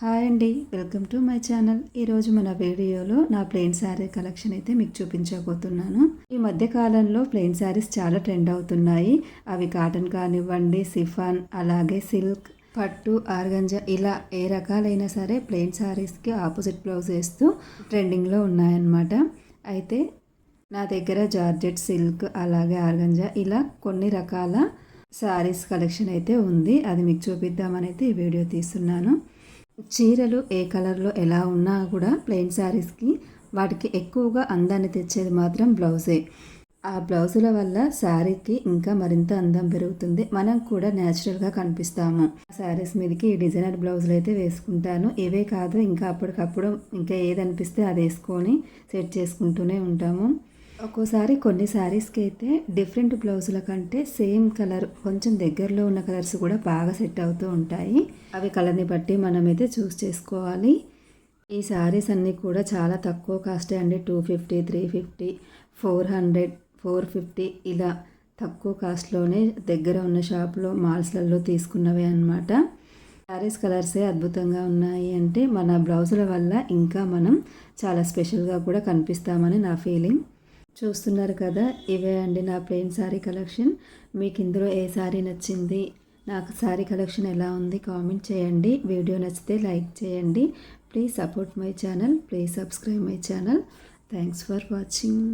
Hi అండి. Welcome to my channel. ఈరోజు మన వీడియోలో నా ప్లెయిన్ శారీ కలెక్షన్ అయితే మీకు చూపించబోతున్నాను. ఈ మధ్య కాలంలో ప్లెయిన్ శారీస్ చాలా ట్రెండ్ అవుతున్నాయి. అవి కాటన్ కానివ్వండి సిఫాన్ అలాగే సిల్క్ పట్టు ఆర్గంజా ఇలా ఏ రకాలైనా సరే ప్లెయిన్ శారీస్కి ఆపోజిట్ బ్లౌజ్ వేస్తూ ట్రెండింగ్లో ఉన్నాయన్నమాట. అయితే నా దగ్గర జార్జెట్ సిల్క్ అలాగే ఆర్గంజా ఇలా కొన్ని రకాల శారీస్ కలెక్షన్ అయితే ఉంది. అది మీకు చూపిద్దామని అయితే ఈ వీడియో తీస్తున్నాను. చీరలు ఏ కలర్లో ఎలా ఉన్నా కూడా ప్లెయిన్ శారీస్కి వాటికి ఎక్కువగా అందాన్ని తెచ్చేది మాత్రం బ్లౌజే ఆ బ్లౌజుల వల్ల శారీకి ఇంకా మరింత అందం పెరుగుతుంది. మనం కూడా న్యాచురల్గా కనిపిస్తాము. శారీస్ మీదకి డిజైనర్ బ్లౌజులు అయితే వేసుకుంటాను. ఇవే కాదు ఇంకా అప్పటికప్పుడు ఇంకా ఏది అనిపిస్తే అది వేసుకొని సెట్ చేసుకుంటూనే ఉంటాము. ఒక్కోసారి కొన్ని శారీస్కి అయితే డిఫరెంట్ బ్లౌజుల కంటే సేమ్ కలర్ కొంచెం దగ్గరలో ఉన్న కలర్స్ కూడా బాగా సెట్ అవుతూ ఉంటాయి. అవి కలర్ని బట్టి మనమైతే చూస్ చేసుకోవాలి. ఈ శారీస్ అన్నీ కూడా చాలా తక్కువ కాస్టే అండి. Two fifty three fifty four hundred four fifty ఇలా తక్కువ కాస్ట్లోనే దగ్గర ఉన్న షాప్లో మాల్స్లలో తీసుకున్నవే అనమాట శారీస్ కలర్సే అద్భుతంగా ఉన్నాయి అంటే మన బ్లౌజుల వల్ల ఇంకా మనం చాలా స్పెషల్గా కూడా కనిపిస్తామని నా ఫీలింగ్ చూస్తున్నారు కదా ఇవే అండి నా ప్లెయిన్ శారీ కలెక్షన్. మీకు ఇందులో ఏ శారీ నచ్చింది నాకు శారీ కలెక్షన్ ఎలా ఉంది కామెంట్ చేయండి. వీడియో నచ్చితే లైక్ చేయండి. Please support my channel please subscribe my channel. Thanks for watching.